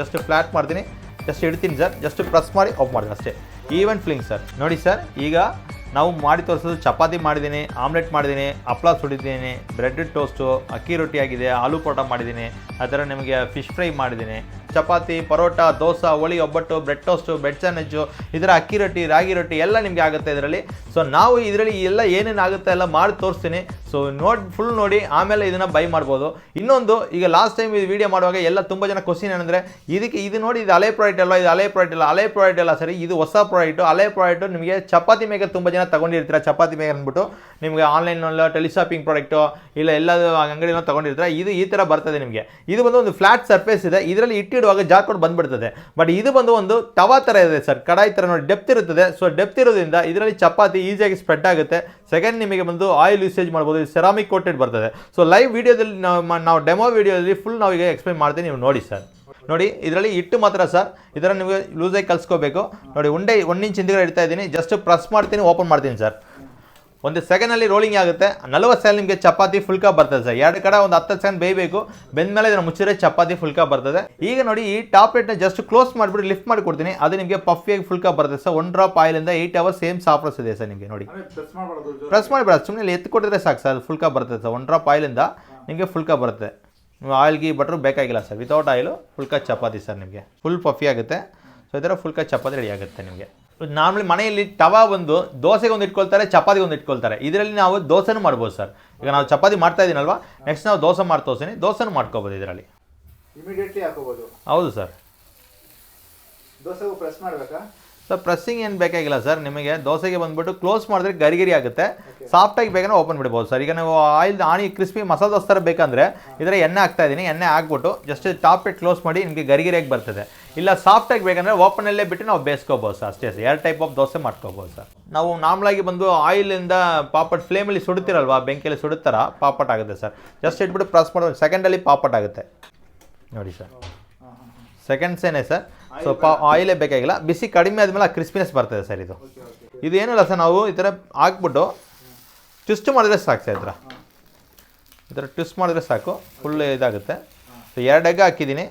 Just flat ಮಾಡ್ತೀನಿ. Just ಇಡ್ತೀನಿ sir just press ಮಾಡಿ ಆಫ್ ಮಾಡ್ತೀನಿ ಅಷ್ಟೇ. ಈವನ್ ಫ್ಲಿಂಗ್ ಸರ್ ನೋಡಿ ಸರ್ ಈಗ ನಾವು ಮಾಡಿ ತೋರಿಸೋದು ಚಪಾತಿ ಮಾಡಿದ್ದೀನಿ, ಆಮ್ಲೆಟ್ ಮಾಡಿದ್ದೀನಿ ಹಪ್ಪಳ ಸುಡಿದ್ದೀನಿ ಬ್ರೆಡ್ ಟೋಸ್ಟು ಅಕ್ಕಿ ರೊಟ್ಟಿ ಆಗಿದೆ, ಆಲೂ ಪರೋಟ ಮಾಡಿದ್ದೀನಿ, ಆ ಥರ ನಿಮಗೆ ಫಿಶ್ ಫ್ರೈ ಮಾಡಿದ್ದೀನಿ. ಚಪಾತಿ, ಪರೋಟ, ದೋಸೆ, ಹೋಳಿ, ಒಬ್ಬಟ್ಟು ಬ್ರೆಡ್ ಟೋಸ್ಟು ಬ್ರೆಡ್ ಸ್ಯಾಂಡ್ವಿಚ್ಚು ಇದರ ಅಕ್ಕಿ ರೊಟ್ಟಿ, ರಾಗಿ ರೊಟ್ಟಿ ಎಲ್ಲ ನಿಮಗೆ ಆಗುತ್ತೆ ಇದರಲ್ಲಿ. ಸೊ ನಾವು ಇದರಲ್ಲಿ ಎಲ್ಲ ಏನೇನು ಆಗುತ್ತೆ ಎಲ್ಲ ಮಾಡಿ ತೋರಿಸ್ತೀನಿ. ಸೊ ನೋಡಿ ಫುಲ್ ನೋಡಿ, ಆಮೇಲೆ ಇದನ್ನು ಬೈ ಮಾಡ್ಬೋದು. ಇನ್ನೊಂದು, ಈಗ ಲಾಸ್ಟ್ ಟೈಮ್ ಇದು ವಿಡಿಯೋ ಮಾಡುವಾಗ ಎಲ್ಲ ತುಂಬ ಜನ ಕ್ವಶನ್ ಏನಂದರೆ, ಇದಕ್ಕೆ ಇದು ನೋಡಿ, ಇದು ಹಳೆ ಪ್ರಾಡಕ್ಟ್ ಅಲ್ಲ ಇದು ಹಳೆ ಪ್ರಾಡಕ್ಟ್ ಅಲ್ಲ, ಹಳೆ ಪ್ರಾಡಕ್ಟ್ ಅಲ್ಲ ಸರಿ, ಇದು ಹೊಸ ಪ್ರಾಡಕ್ಟು ಹಳೆ ಪ್ರಾಡಕ್ಟು ನಿಮಗೆ ಚಪಾತಿ ಮೇಗ ತುಂಬ ಜನ ತಗೊಂಡಿರ್ತೀರ, ಚಪಾತಿ ಮೇಗ ಅಂದ್ಬಿಟ್ಟು? ನಿಮಗೆ ಆನ್ಲೈನಲ್ಲಿ ಟೆಲಿಶಾಪಿಂಗ್ ಪ್ರಾಡಕ್ಟು ಇಲ್ಲ ಎಲ್ಲ ಅಂಗಡಿನ ತೊಗೊಂಡಿರ್ತೀರ? ಇದು ಈ ಥರ ಬರ್ತದೆ ನಿಮಗೆ. ಇದು ಬಂದು ಒಂದು ಫ್ಲಾಟ್ ಸರ್ಫೇಸ್ ಇದೆ, ಇದರಲ್ಲಿ ಇಟ್ಟಿಡುವಾಗ ಜಾರ್ಕೊಂಡು ಬಂದ್ಬಿಡ್ತದೆ. ಬಟ್ ಇದು ಬಂದು ಒಂದು ತವಾ ಥರ ಇದೆ ಸರ್, ಕಡಾಯಿ ಥರ ನೋಡಿ ಡೆಪ್ತ್ ಇರುತ್ತದೆ. ಸೊ ಡೆಪ್ತ್ ಇರೋದ್ರಿಂದ ಇದರಲ್ಲಿ ಚಪಾತಿ ಈಸಿಯಾಗಿ ಸ್ಪ್ರೆಡ್ ಆಗುತ್ತೆ. ಸೆಕೆಂಡ್ ನಿಮಗೆ ಬಂದು ಆಯಿಲ್ ಯೂಸೇಜ್ ಮಾಡ್ಬೋದು. ಸೆರಾಮಿಕ್ ಕೋಟೆಡ್ ಬರ್ತದೆ. ಸೊ ಲೈವ್ ವಿಡಿಯೋದಲ್ಲಿ ನಾವು ನಾವು ಡೆಮೋ ವಿಡಿಯೋದಲ್ಲಿ ಫುಲ್ ನಾವು ಈಗ ಎಕ್ಸ್ಪ್ಲೈನ್ ಮಾಡ್ತೀನಿ ನೀವು ನೋಡಿ ಸರ್ ನೋಡಿ, ಇದರಲ್ಲಿ ಇಟ್ಟು ಮಾತ್ರ ಸರ್ ಇದರ ನಿಮಗೆ ಲೂಸಾಗಿ ಕಲಿಸ್ಕೋಬೇಕು. ನೋಡಿ, ಉಂಡೆ ಒನ್ ಇಂಚ್ ಹಿಂದಿಗೆ ಇಡ್ತಾ ಇದ್ದೀನಿ. ಜಸ್ಟ್ ಪ್ರೆಸ್ ಮಾಡ್ತೀನಿ ಓಪನ್ ಮಾಡ್ತೀನಿ ಸರ್ ಒಂದು ಸೆಕೆಂಡಲ್ಲಿ ರೋಲಿಂಗ್ ಆಗುತ್ತೆ. ನಲವತ್ತು ಸೆಕೆಂಡ್ ನಿಮಗೆ ಚಪಾತಿ ಫುಲ್ಕ ಬರ್ತದೆ ಸರ್. ಎರಡು ಕಡೆ ಒಂದು ಹತ್ತು ಸೆಕೆಂಡ್ ಬೇಯಬೇಕು. ಬೆಂದ್ಮೇಲೆ ಇದನ್ನು ಮುಚ್ಚಿದ್ರೆ ಚಪಾತಿ ಫುಲ್ಕ ಬರ್ತದೆ. ಈಗ ನೋಡಿ ಈ ಟಾಪ್ ಪ್ಲೇಟ್ನ ಜಸ್ಟ್ ಕ್ಲೋಸ್ ಮಾಡಿಬಿಟ್ಟು ಲಿಫ್ಟ್ ಮಾಡಿ ಕೊಡ್ತೀನಿ ಅದು ನಿಮಗೆ ಪಫಿಯಾಗಿ ಫುಲ್ಕ ಬರ್ತದೆ ಸರ್. ಒನ್ ಡ್ರಾಪ್ ಆಯಿಲಿಂದ ಏಯ್ಟ್ ಅವರ್ಸ್ ಸೇಮ್ ಸಾಫ್ರಸ್ ಇದೆ ಸರ್ ನಿಮಗೆ ನೋಡಿ. ಪ್ರೆಸ್ ಮಾಡಿಬಿಡ. ಸುಮ್ಮನೆ ಎತ್ತು ಕೊಟ್ಟಿದ್ರೆ ಸಾಕು ಸರ್. ಅದು ಫುಲ್ಕ ಬರ್ತದೆ ಸರ್. ಒನ್ ಡ್ರಾಪ್ ಆಯಿಲಿಂದ ನಿಮಗೆ ಫುಲ್ಕ ಬರುತ್ತೆ. ನೀವು ಆಯಿಲ್ ಗೀ ಬಟ್ರು ಬೇಕಾಗಿಲ್ಲ sir. Without oil phulka chapati sir ನಿಮಗೆ. ಫುಲ್ ಪಫಿ ಆಗುತ್ತೆ. ಸೊ ಇದರ ಫುಲ್ಕ ಚಪಾತಿ ರೆಡಿ ಆಗುತ್ತೆ ನಿಮಗೆ. ನಾರ್ಮಲಿ ಮನೆಯಲ್ಲಿ ತವಾ ಬಂದು ದೋಸೆಗೆ ಒಂದು ಇಟ್ಕೊಳ್ತಾರೆ ಚಪಾತಿಗೆ ಒಂದು ಇಟ್ಕೊಳ್ತಾರೆ. ಇದರಲ್ಲಿ ನಾವು ದೋಸೆನೂ ಮಾಡ್ಬೋದು ಸರ್. ಈಗ ನಾವು ಚಪಾತಿ ಮಾಡ್ತಾ ಇದ್ದೀನಲ್ವಾ ನೆಕ್ಸ್ಟ್ ನಾವು ದೋಸೆ ಮಾಡಿ ತೋಸಿನಿ ದೋಸೆನೂ ಮಾಡ್ಕೋಬೋದು ಇದರಲ್ಲಿ. ಇಮಿಡಿಯೇಟ್ಲಿ ಹಾಕೋಬೋದು ಹೌದು ಸರ್. ದೋಸೆಗೂ ಪ್ರೆಸ್ ಮಾಡಬೇಕಾ? ಸರ್ ಪ್ರೆಸ್ಸಿಂಗ್ ಏನು ಬೇಕಾಗಿಲ್ಲ ಸರ್. ನಿಮಗೆ ದೋಸೆಗೆ ಬಂದ್ಬಿಟ್ಟು ಕ್ಲೋಸ್ ಮಾಡಿದ್ರೆ ಗರಿಗರಿ ಆಗುತ್ತೆ. ಸಾಫ್ಟಾಗಿ ಬೇಕಂದ್ರೆ ಓಪನ್ ಬಿಡ್ಬೋದು ಸರ್. ಈಗ ನಾವು ಆಯಿಲ್ ಆಣಿ ಕ್ರಿಸ್ಪಿ ಮಸಾಲೆ ದೋಸೆ ಥರ ಬೇಕಂದ್ರೆ ಇದರ ಎಣ್ಣೆ ಹಾಕ್ತಾ ಇದ್ದೀನಿ. ಎಣ್ಣೆ ಹಾಕ್ಬಿಟ್ಟು ಜಸ್ಟ್ ಟಾಪ್ ಇಟ್ ಕ್ಲೋಸ್ ಮಾಡಿ ನಿಮಗೆ ಗರಿಗರಿಯಾಗಿ ಬರ್ತದೆ. ಇಲ್ಲ ಸಾಫ್ಟಾಗಿ ಬೇಕಂದ್ರೆ ಓಪನಲ್ಲೇ ಬಿಟ್ಟು ನಾವು ಬೇಯಿಸ್ಕೋಬೋದು ಸರ್. ಅಷ್ಟೇ ಸರ್. ಎರಡು ಟೈಪ್ ಆಫ್ ದೋಸೆ ಮಾಡ್ಕೋಬೋದು ಸರ್. ನಾವು ನಾರ್ಮಲಾಗಿ ಬಂದು ಆಯಿಲಿಂದ ಪಾಪಟ್ ಫ್ಲೇಮಲ್ಲಿ ಸುಡುತ್ತಿರಲ್ವಾ? ಬೆಂಕಿಯಲ್ಲಿ ಸುಡುತ್ತಾರ? ಪಾಪಟ್ ಆಗುತ್ತೆ ಸರ್. ಜಸ್ಟ್ ಇಟ್ಬಿಟ್ಟು ಪ್ರೆಸ್ ಮಾಡೋದು ಸೆಕೆಂಡಲ್ಲಿ ಪಾಪಟ್ ಆಗುತ್ತೆ. ನೋಡಿ ಸರ್. ಸೆಕೆಂಡ್ಸೇನೆ ಸರ್? ಸೊ ಪಾ ಆಯಿಲೇ ಬೇಕಾಗಿಲ್ಲ. ಬಿಸಿ ಕಡಿಮೆ ಆದಮೇಲೆ ಕ್ರಿಸ್ಪಿನೆಸ್ ಬರ್ತದೆ ಸರ್ ಇದು. ಓಕೆ ಓಕೆ ಇದು ಏನಿಲ್ಲ ಸರ್ ನಾವು ಈ ಥರ ಹಾಕ್ಬಿಟ್ಟು ಟ್ವಿಸ್ಟ್ ಮಾಡಿದ್ರೆ ಸಾಕು ಸರ್ ಈ ಥರ ಈ ಥರ ಟ್ವಿಸ್ಟ್ ಮಾಡಿದ್ರೆ ಸಾಕು. ಫುಲ್ ಇದಾಗುತ್ತೆ. ಸೊ ಎರಡು ಎಗ್ ಹಾಕಿದ್ದೀನಿ.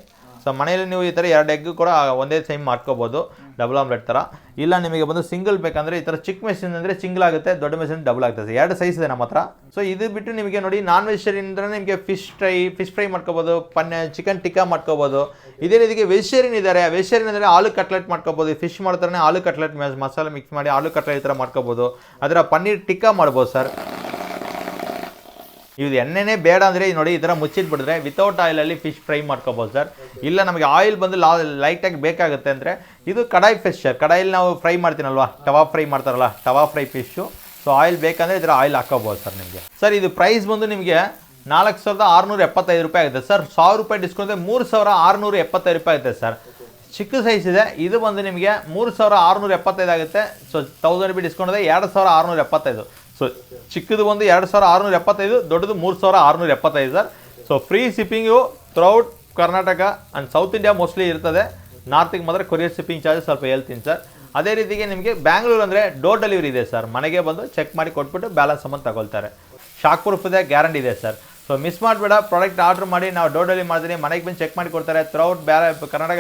ಸೊ ಮನೆಯಲ್ಲಿ ನೀವು ಈ ಥರ ಎರಡು ಎಗ್ ಕೂಡ ಒಂದೇ ಸೇಮ್ ಮಾಡ್ಕೋಬೋದು. ಡಬಲ್ ಆಮ್ಲೆಟ್ ಥರ ಇಲ್ಲ, ನಿಮಗೆ ಬಂದು ಸಿಂಗಲ್ ಬೇಕಂದರೆ ಈ ಥರ ಚಿಕ್ಕ ಮೆಷಿನ್ ಅಂದರೆ ಸಿಂಗಲ್ ಆಗುತ್ತೆ, ದೊಡ್ಡ ಮೆಷಿನ್ ಡಬಲ್ ಆಗ್ತದೆ. ಎರಡು ಸೈಜ್ ಇದೆ ನಮ್ಮ ಹತ್ರ. ಸೊ ಇದು ಬಿಟ್ಟು ನಿಮಗೆ ನೋಡಿ ನಾನ್ ವೆಜಿಟೇರಿಯನ್ ಅಂದರೆ ನಿಮಗೆ ಫಿಶ್ ಫ್ರೈ ಫಿಶ್ ಫ್ರೈ ಮಾಡ್ಕೋಬೋದು, ಪನ್ನೆ ಚಿಕನ್ ಟಿಕ್ಕಾ ಮಾಡ್ಕೋಬೋದು. ಇದೇ ರೀತಿಗೆ ವೆಜಿಟೇರಿಯನ್ ಇದ್ದಾರೆ ವೆಜಿಟೇರಿಯನ್ ಅಂದರೆ ಆಲೂ ಕಟ್ಲೆಟ್ ಮಾಡ್ಕೋಬೋದು. ಫಿಶ್ ಮಾಡ್ತಾರೆ ಆಲೂ ಕಟ್ಲೆಟ್ ಮಸಾಲೆ ಮಿಕ್ಸ್ ಮಾಡಿ ಆಲೂ ಕಟ್ಲೆಟ್ ಈ ಥರ ಮಾಡ್ಕೋಬೋದು. ಅದರ ಪನ್ನೀರ್ ಟಿಕ್ಕಾ ಮಾಡ್ಬೋದು ಸರ್ ಇದು ಎಣ್ಣೆನೇ ಬೇಡ ಅಂದರೆ ನೋಡಿ ಈ ಥರ ಮುಚ್ಚಿಟ್ಬಿಡಿದ್ರೆ ವಿತೌಟ್ ಆಯಿಲಲ್ಲಿ ಫಿಶ್ ಫ್ರೈ ಮಾಡ್ಕೋಬೋದು ಸರ್ ಇಲ್ಲ, ನಮಗೆ ಆಯಿಲ್ ಬಂದು ಲಾ ಲೈಟಾಗಿ ಬೇಕಾಗುತ್ತೆ ಅಂದರೆ ಇದು ಕಡಾಯಿ ಫಿಶ್ ಸರ್ ಕಡಾಯಲ್ಲಿ ನಾವು ಫ್ರೈ ಮಾಡ್ತೀನಲ್ವಾ? ಟವಾ ಫ್ರೈ ಮಾಡ್ತಾರಲ್ಲ tawa fry fish so oil ಬೇಕಂದರೆ ಇದರ ಆಯಿಲ್ ಹಾಕೋಬೋದು ಸರ್ ನಿಮಗೆ. ಸರ್ ಇದು ಪ್ರೈಸ್ ಬಂದು ನಿಮಗೆ ನಾಲ್ಕು ಸಾವಿರದ ಆರುನೂರ ಎಪ್ಪತ್ತೈದು ರೂಪಾಯಿ ಆಗುತ್ತೆ ಸರ್ ಸಾವಿರ ರೂಪಾಯಿ ಡಿಸ್ಕೌಂಟ್ ಮೂರು ಸಾವಿರ ಆರುನೂರ ಎಪ್ಪತ್ತೈದು ರೂಪಾಯಿ ಆಗುತ್ತೆ ಸರ್ ಚಿಕ್ಕ ಸೈಜ್ ಇದೆ, ಇದು ಬಂದು ನಿಮಗೆ ಮೂರು ಸಾವಿರ ಆರುನೂರ ಎಪ್ಪತ್ತೈದು ಆಗುತ್ತೆ. ಸೊ ತೌಸಂಡ್ ಬಿ ಡಿಸ್ಕೌಂಟ್ ಇದೆ ಎರಡು ಸಾವಿರ ಆರುನೂರ ಎಪ್ಪತ್ತೈದು. ಸೊ ಚಿಕ್ಕದು ಒಂದು ಎರಡು ಸಾವಿರ ಆರುನೂರ ಎಪ್ಪತ್ತೈದು, ದೊಡ್ಡದು ಮೂರು ಸಾವಿರ ಆರುನೂರ ಎಪ್ಪತ್ತೈದು sir. So free shipping throughout Karnataka and south India mostly ಇರ್ತದೆ. ನಾರ್ತಿಗೆ ಮಾತ್ರ ಕೊರಿಯರ್ ಶಿಪ್ಪಿಂಗ್ ಚಾರ್ಜಸ್ ಸ್ವಲ್ಪ ಹೇಳ್ತೀನಿ ಸರ್. ಅದೇ ರೀತಿಗೆ ನಿಮಗೆ ಬ್ಯಾಂಗ್ಳೂರು ಅಂದರೆ ಡೋರ್ ಡೆಲಿವರಿ ಇದೆ ಸರ್. ಮನೆಗೆ ಬಂದು ಚೆಕ್ ಮಾಡಿ ಕೊಟ್ಬಿಟ್ಟು ಬ್ಯಾಲೆನ್ಸ್ ಅಮೌಂಟ್ ತಗೊಳ್ತಾರೆ. ಶಾಕ್ ಪ್ರೂಫ್ ಇದೆ ಗ್ಯಾರಂಟಿ ಇದೆ ಸರ್. ಸೊ ಮಿಸ್ ಮಾಡಬೇಡ ಪ್ರಾಡಕ್ಟ್ ಆರ್ಡರ್ ಮಾಡಿ, ನಾವು ಡೋರ್ ಡೆಲಿವರಿ ಮಾಡ್ತೀನಿ, ಮನೆಗೆ ಬಂದು ಚೆಕ್ ಮಾಡಿ ಕೊಡ್ತಾರೆ ಥ್ರೌಟ್ ಬೇರೆ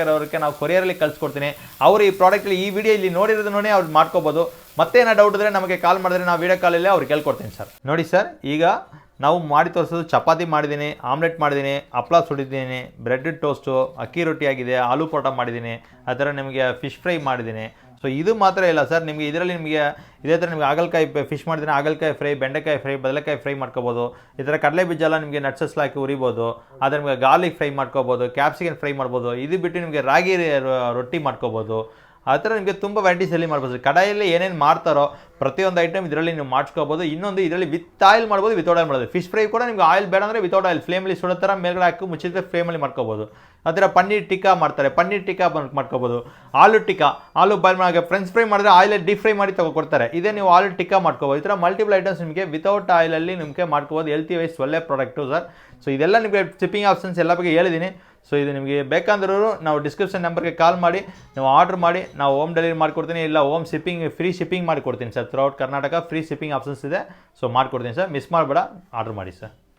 ಇರೋರಿಗೆ ನಾವು ಕೊರಿಯರಲ್ಲಿ ಕಳಿಸ್ಕೊಡ್ತೀನಿ. ಅವರು ಈ ಪ್ರಾಡಕ್ಟಲ್ಲಿ ಈ ವಿಡಿಯೋ ಇಲ್ಲಿ ನೋಡಿರೋದನ್ನೇ ನೋಡಿ ಅವ್ರು ಮಾಡ್ಕೋಬೋದು. ಮತ್ತೇನೋ ಡೌಟ್ ಇದ್ರೆ ನಮಗೆ ಕಾಲ್ ಮಾಡಿದ್ರೆ ನಾವು ವಿಡಿಯೋ ಕಾಲಲ್ಲಿ ಅವ್ರಿಗೆ ಕೇಳ್ಕೊಡ್ತೀನಿ ಸರ್ ನೋಡಿ ಸರ್ ಈಗ ನಾವು ಮಾಡಿ ತೋರಿಸೋದು ಚಪಾತಿ ಮಾಡಿದ್ದೀನಿ ಆಮ್ಲೆಟ್ ಮಾಡಿದ್ದೀನಿ, ಹಪ್ಳ ಸುಡಿದ್ದೀನಿ ಬ್ರೆಡ್ ಟೋಸ್ಟು ಅಕ್ಕಿ ರೊಟ್ಟಿ ಆಗಿದೆ, ಆಲೂ ಪರೋಟ ಮಾಡಿದ್ದೀನಿ, ಆ ನಿಮಗೆ ಫಿಶ್ ಫ್ರೈ ಮಾಡಿದ್ದೀನಿ. ಸೊ ಇದು ಮಾತ್ರ ಇಲ್ಲ ಸರ್ ನಿಮಗೆ ಇದರಲ್ಲಿ ನಿಮಗೆ, ಇದೇ ಥರ ನಿಮಗೆ ಆಗಲಕಾಯಿ ಫಿಶ್ ಮಾಡಿದ್ರೆ ಆಗಲಕಾಯಿ ಫ್ರೈ ಬೆಂಡೆಕಾಯಿ ಫ್ರೈ ಬದನೆಕಾಯಿ ಫ್ರೈ ಮಾಡ್ಕೋಬೋದು. ಈ ಥರ ಕಡಲೆ ಬೀಜ ಎಲ್ಲ ನಿಮಗೆ ನಟ್ಸಸ್ ಹಾಕಿ ಉರಿಬೋದು. ಅದ್ರ ನಿಮಗೆ ಗಾರ್ಲಿಕ್ ಫ್ರೈ ಮಾಡ್ಕೋಬೋದು ಕ್ಯಾಪ್ಸಿಕನ್ ಫ್ರೈ ಮಾಡ್ಬೋದು. ಇದು ಬಿಟ್ಟು ನಿಮಗೆ ರಾಗಿ ರೊಟ್ಟಿ ಮಾಡ್ಕೋಬೋದು. ಆ ಥರ ನಿಮಗೆ ತುಂಬ ವೆರೈಟೀಸಲ್ಲಿ ಮಾಡ್ಬೋದು. ಕಡಾಯಲ್ಲಿ ಏನೇನು ಮಾಡ್ತಾರೋ ಪ್ರತಿಯೊಂದು ಐಟಮ್ ಇದರಲ್ಲಿ ನೀವು ಮಾಡ್ಸ್ಕೋಬೋದು. ಇನ್ನೊಂದು ಇದರಲ್ಲಿ ವಿತ್ ಆಯಿಲ್ ಮಾಡ್ಬೋದು ವಿತೌಟ್ ಆಯಿಲ್ ಮಾಡೋದು ಫಿಶ್ ಫ್ರೈ ಕೂಡ ನಿಮ್ಗೆ ಆಯಿಲ್ ಬೇಡ ಅಂದರೆ ವಿತೌಟ್ ಆಯಿಲ್ ಫ್ಲೇಮಲ್ಲಿ ಸುಡೋ ಥರ ಮೇಲ್ಗಡೆ ಹಾಕಿ ಮುಚ್ಚಿದ್ರೆ ಫ್ಲೇಮಲ್ಲಿ ಮಾಡ್ಕೋಬೋದು. ಆ ಥರ ಪನ್ನೀರ್ ಟಿಕ್ಕಾ ಮಾಡ್ತಾರೆ. ಪನ್ನೀರ್ ಟಿಕ್ಕಾ ಬಂದು ಮಾಡ್ಕೋಬೋದು. ಆಲೂ ಟಿಕ್ಕಾ. ಆಲೂ ಬಾಯ್ಲ್ ಮಾಡಿ ಫ್ರೆಂಚ್ ಫ್ರೈ ಮಾಡಿದ್ರೆ ಆಯಿಲ್ ಡೀಪ್ ಫ್ರೈ ಮಾಡಿ ತಗೋ ಕೊಡ್ತಾರೆ. ಇದೇ ನೀವು ಆಲೂ ಟಿಕ್ಕಾ ಮಾಡ್ಕೋಬೋದು. ಈ ಥರ ಮಲ್ಟಿಪಲ್ ಐಟಮ್ಸ್ ನಿಮಗೆ ವಿತೌಟ್ ಆಯಿಲಲ್ಲಿ ನಿಮಗೆ ಮಾಡ್ಕೋಬೋದು. ಹೆಲ್ತಿ ವೈಸ್ ಒಳ್ಳೆ ಪ್ರಾಡಕ್ಟು ಸರ್. ಸೊ ಇದೆಲ್ಲ ನಿಮಗೆ ಶಿಪ್ಪಿಂಗ್ ಆಪ್ಷನ್ಸ್ ಎಲ್ಲ ಬಗ್ಗೆ ಹೇಳಿದ್ದೀನಿ. ಸೊ ಇದು ನಿಮಗೆ ಬೇಕಂದ್ರೂ ನಾವು ಡಿಸ್ಕ್ರಿಪ್ಷನ್ ನಂಬರ್ಗೆ ಕಾಲ್ ಮಾಡಿ, ನೀವು ಆರ್ಡರ್ ಮಾಡಿ, ನಾವು ಹೋಮ್ ಡೆಲಿವರಿ ಮಾಡಿಕೊಡ್ತೀನಿ, ಇಲ್ಲ ಹೋಮ್ ಶಿಪ್ಪಿಂಗ್ ಫ್ರೀ ಶಿಪ್ಪಿಂಗ್ ಮಾಡಿಕೊಡ್ತೀನಿ sir throughout Karnataka free shipping options ಇದೆ. ಸೊ ಮಾಡಿಕೊಡ್ತೀನಿ ಸರ್ ಮಿಸ್ ಮಾಡಬೇಡ ಆರ್ಡರ್ ಮಾಡಿ ಸರ್